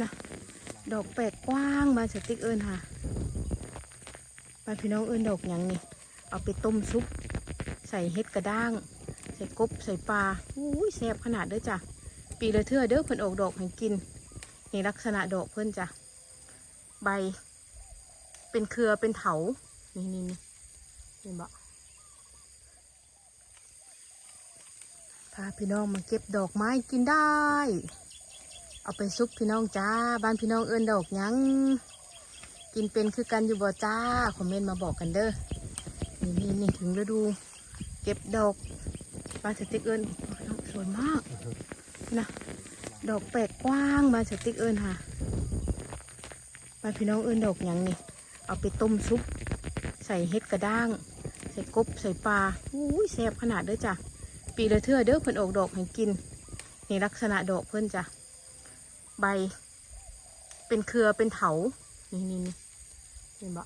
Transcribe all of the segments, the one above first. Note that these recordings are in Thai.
นะดอกแปลกกว้างบานสติ๊กเอิญค่ะบานพี่น้องเอิญดอกหยังนี่เอาไปต้มซุป ใส่เห็ดกระด้าง ใส่กบใส่ปลาอุ้ยแซ่บขนาดเด้อจ้ะปีละเทื่อเด้อเพิ่นออกดอกให้กินนี่ลักษณะดอกเพิ่นจ้ะใบ เป็นเครือเป็นเถานี่นี่นี่เห็นบ่พาพี่น้องมาเก็บดอกไม้กินได้ เอาไปซุปพี่น้องจ้า บ้านพี่น้องเอิ้นดอกยังกินเป็นคือกันอยู่บ่จ้า คอมเมนต์มาบอกกันเด้อ นี่นี่นี่ถึงฤดู เก็บดอกบานสติ๊กเอิญสวยมากนะดอกแปลกกว้างบานสติ๊กเอิญค่ะบานพี่น้องเอิญดอกยังนี่ เอาไปต้มซุป ใส่เห็ดกระด้าง ใส่กบใส่ปลาอุ้ยแซ่บขนาดเด้อจ้ะ ปีละเทื่อเด้อเพิ่นออกดอกให้กิน นี่ลักษณะดอกเพิ่นจ้ะ ใบ เป็นเครือเป็นเถา นี่นี่นี่เห็นบ่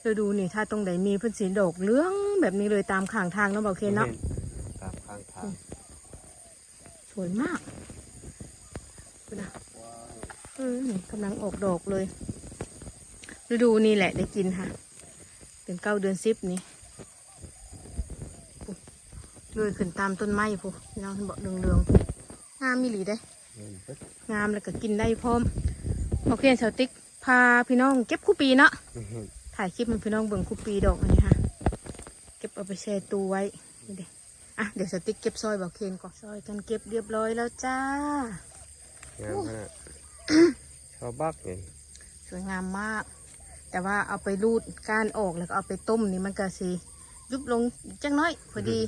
เราดูนี่ถ้าตรงไหนมีเพิ่นสีดอกเหลื้องแบบนี้เลยตามข้างทางเนาะเบาเคนเนาะตามข้างทางสวยมากดูนะเออนี่กำลังออกดอกเลยฤดูนี่แหละได้กินค่ะเดือนเก้าเดือนสิบนี่ปุ๊บเลยขึ้นตามต้นไม้พูพี่น้องเห็นบอกเรืองๆ งามมีหลีได้เงินเบิดงามแล้วก็กินได้พร้อมโอเคสาวติ๊กพาพี่น้องเก็บคู่ปีเนาะอื้อหือถ่ายคลิปมันพี่น้องเบิ่งคู่ปีดอกอันนี้ค่ะ เก็บเอาไปแช่ตู้ไว้นี่เด็อะเดี๋ยวสติ๊กเก็บซอยบอกเคนก่อนซอยกันเก็บเรียบร้อยแล้วจ้างามขนาดชอบบักไงสวยงามมาก แต่ว่าเอาไปรูดก้านออกแล้วก็เอาไปต้มนี่มันก็สียุบลงจังน้อย พอดี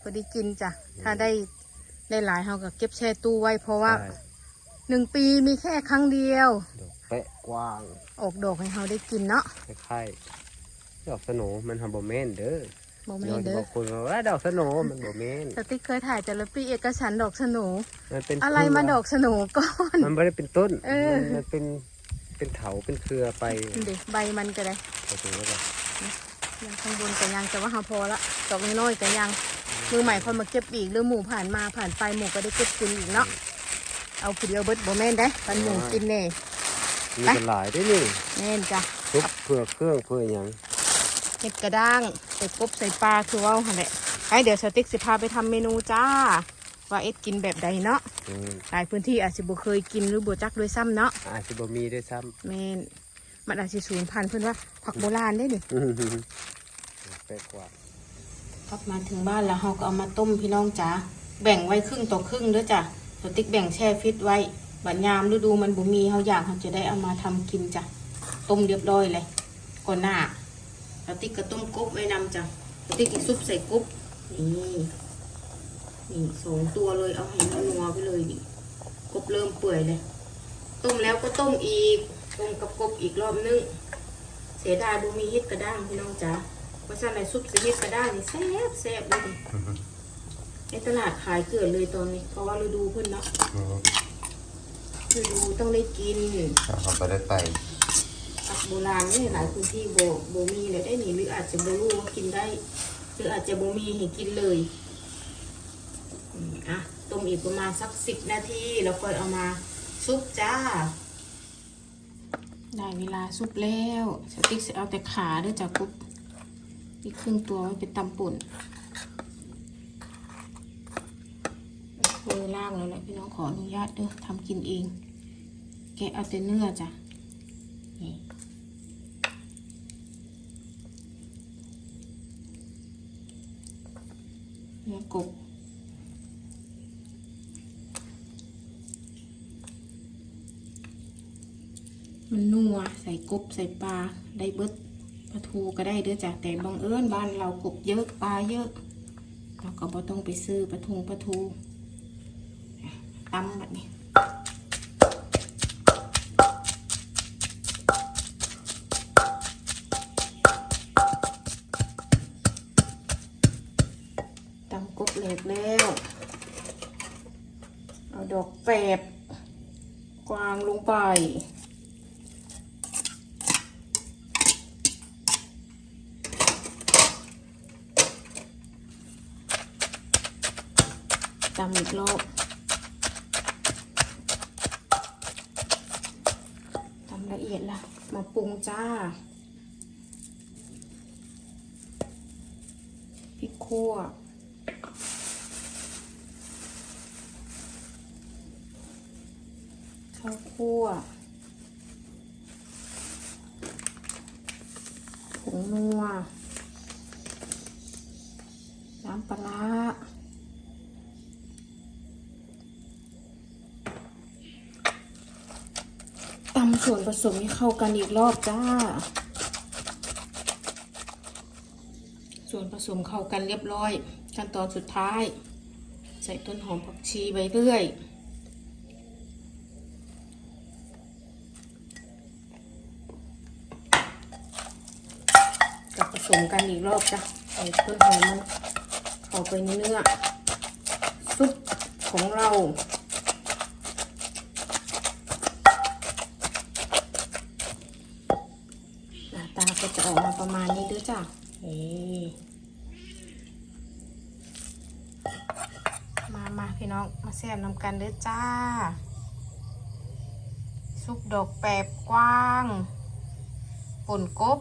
พอดีกินจ้ะถ้าได้ ได้หลายเราก็เก็บแช่ตู้ไว้เพราะว่าใช่หนึ่งปีมีแค่ครั้งเดียวดอกแปะกว้างออกดอกให้เราได้กินเนาะคล้ายๆดอกสโหนมันทำบ่แม่นเด้อโมเมเดี๋ยนวเด้บาองคนบอกว่าดอกสโหนมันบ่แม่นสติ๊กเคยถ่ายแต่ละปีเอกสารดอกสโหนูมันเป็นอะไรมาดอกสโหนูก่อนมันไม่ได้เป็นต้นเออมันมันเป็นเป็นเถาเป็นเครือไปเด็ใบมันก็ได้ไปถึงแล้วแบบยังข้างบนก็ยังแต่ว่าเราพอละดอกน้อยๆก็ยัง มือใหม่คนมาเก็บอีกหรือหมู่ผ่านมาผ่านไปหมู่ก็ได้เก็บกินอีกเนาะเอาคือเดียวเบิดโบแม่นได้ปันหมู่กินแน่มีกันหลายได้นี่แม่นจ้ะทุบเพื่อเครื่องเพื่อหยังเห็ดกระด้างใส่กบใส่ปลาคือเว่าหั่นแหละไอ้เดี๋ยวสติ๊กสิพาไปทำเมนูจ้า ว่าเอ็ดกินแบบใดเนาะอืมหลายพื้นที่อาจจะบ่เคยกินหรือบ่จักด้วยซ้ำเนาะอาจจะบ่มีด้วยซ้แม่นมันอาจจะสูญพันธุ์เพื่อนว่าผักโบราณได้นี่ำอื้อหือแปะกว่า ครับมาถึงบ้านแล้วเราก็เอามาต้มพี่น้องจ๋าแบ่งไว้ครึ่งต่อครึ่งเด้อจ้ะสติ๊กแบ่งแช่ฟิตไว้บัดยามฤดูมันบ่มีเฮาอยากเราจะได้เอามาทำกินจ้ะต้มเรียบร้อยเลยก่อนหน้าสติ๊กก็ต้มกบไว้นำจ้ะสติ๊กซุปใส่กบนี่นี่สองตัวเลยเอาให้นัวไปเลยนี่กบเริ่มเปื่อยเลยต้มแล้วก็ต้มอีกต้มกับกบอีกรอบนึงเสียดายบ่มีเฮ็ดกระด้างพี่น้องจ๋า เพราะฉะนั้นซุปซีเฮ็ดกระด้างนี่แซ่บแซ่บเลยในตลาดขายเกลือเลยตอนนี้ เพราะว่าฤดูเพิ่นเนาะฤดูต้องได้กินเขาไปได้ไปผักโบราณนี่หลายพื้นที่โบโบมีเลยได้นี่หรืออาจจะโบรู้ว่ากินได้ หรืออาจจะโบมีให้กินเลยอืมอะต้มอีกประมาณสักสิบนาทีแล้วก็เอามาซุปจ้า ได้เวลาซุปแล้วสติ๊กจะเอาแต่ขาด้วยจ้ะกุ๊บ อีกครึ่งตัวไว้เป็นตำป่นมือล่างแล้วแหละพี่น้องขออนุญาตเด้อทำกินเอง แกะเอาแต่เนื้อจ้ะนี่เนื้อกบมันนัวใส่กบใส่ปลาได้เบิด ปลาทูก็ได้เด้อจ้ะแต่บังเอิญบ้านเรากบเยอะปลาเยอะ เราก็บ่ต้องไปซื้อปลาทูปลาทูตำแบบนี้ตำกบเหล็กแล้ว เอาดอกแฝบกวางลงไป ตำอีกรอบตำละเอียดละมาปรุงจ้าพริกคั่วข้าวคั่วผงนัวน้ำปลาร้า ส่วนผสมให้เข้ากันอีกรอบจ้า ส่วนผสมเข้ากันเรียบร้อย ขั้นตอนสุดท้าย ใส่ต้นหอมผักชีไปเรื่อยกับผสมกันอีกรอบจ้ะใส่ต้นหอมมันเข้าไปในเนื้อซุปของเรา ประมาณนี้ด้วยจ้ะเฮ้มามาพี่น้องมาแซ่บนำกันเด้อจ้า ซุปดอกแปบกว้างป่นกบ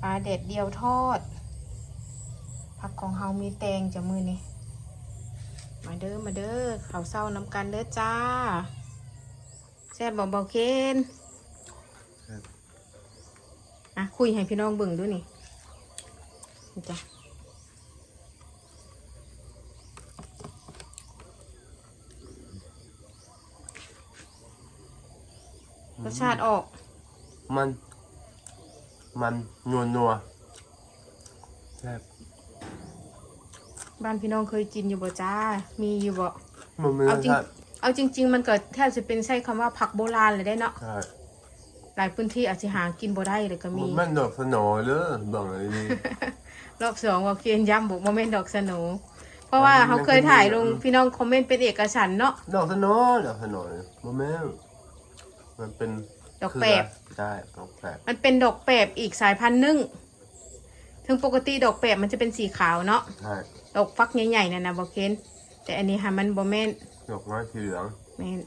ปลาเด็ดเดียวทอด ผักของเฮามีแตงจะมือนี่มาเด้อมาเด้อข้าวเศร้าน้ำกันเด้อจ้าแซ่บบอกเบาเคน อะคุยให้พี่น้องเบิ่งด้วยนี่นี่จ้ะรสชาติออก มัน มันนัวนัวแซ่บบ้านพี่น้องเคยกินอยู่บ่จ้า มีอยู่บ่มันมีรเอาสจริงชาติเอาจริง ๆ มันก็แทบจะเป็นใช้คำว่าผักโบราณเลยได้เนาะ ใช่ หลายพื้นที่อาจจะหากินบ่ได้เลยก็มี มันมันดอกสโหนเลยบอกเลยนี่ รอบสองว่าเคียนย้ำบอกโมเมนต์ดอกสโหนเพราะว่ามันเขาเคยถ่ายลงมันเป็นพี่น้องคอมเมนต์เป็นเอกฉันท์เนาะ ดอกสโหนดอกสโหนมันแม่นมันเป็นดอกแปบใช่ดอกแปบมันเป็นดอกแปบอีกสายพันธุ์หนึงถึงปกติดอกแปบมันจะเป็นสีขาวเนาะ ใช่ดอกฟักใหญ่ๆนั่นนะบอกเคนแต่อันนี้ค่ะมันบ่แม่นดอกน้อยสีเหลือง แม่น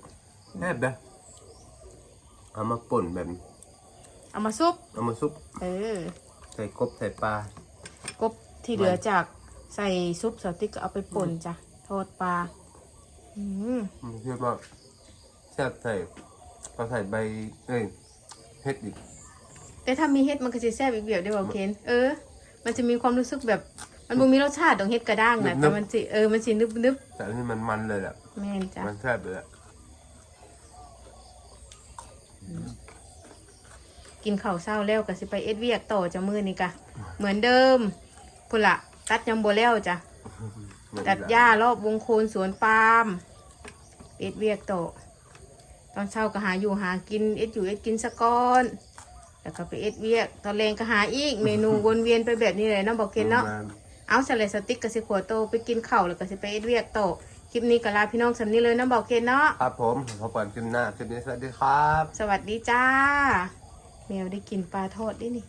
แซ่บเด้อ เอามาป่นแบบเอามาซุป เอามาซุป เออ ใส่กบใส่ปลา กบที่เหลือจากใส่ซุปสติ๊กก็เอาไปป่นจ้ะ ทอดปลา อืมมันเรียกว่าแซ่บใส่พอใส่ใบ เอ้ยเฮ็ดอีก แต่ถ้ามีเฮ็ดมันก็จะแซ่บอีกแบบได้บอกเคนเออ มันจะมีความรู้สึกแบบ มันบ่มีรสชาติของเฮ็ดกระด้างนะแต่มันสิเออ มันสินึบนึบแต่อันนี้มันมันเลยแหละๆแม่นจ้ะ มันแซ่บเลยแหละ กินข้าวเศร้าแล้วก็สิไปเอ็ดเวียกต่อจะมือนี่กะ เหมือนเดิมพุ่นละตัดยังบ่แล้วจ้ะตัดหญ้ารอบวงโคนสวนปาล์มเอ็ดเวียกต่อตอนเช้าก็หาอยู่หากินเอ็ดอยู่เอ็ดกินสะก้อนแล้วก็ไปเอ็ดเวียก ตอนแรงก็หาอีก เมนูวนเวียนไปแบบนี้เลยเนาะบอกเคนเนาะเอาสลัดสติ๊กกับสิขวโตไปกินข้าวแล้วก็สิไปเอ็ดเวียกต่อ คลิปนี้ก็ลาพี่น้องสำนี้เลยเนาะบอกเคนเนาะ ครับผมขอเปิดคลิปหน้าคลิปนี้สวัสดีครับ สวัสดีจ้า แมวได้กินปลาทอดด้วยนี่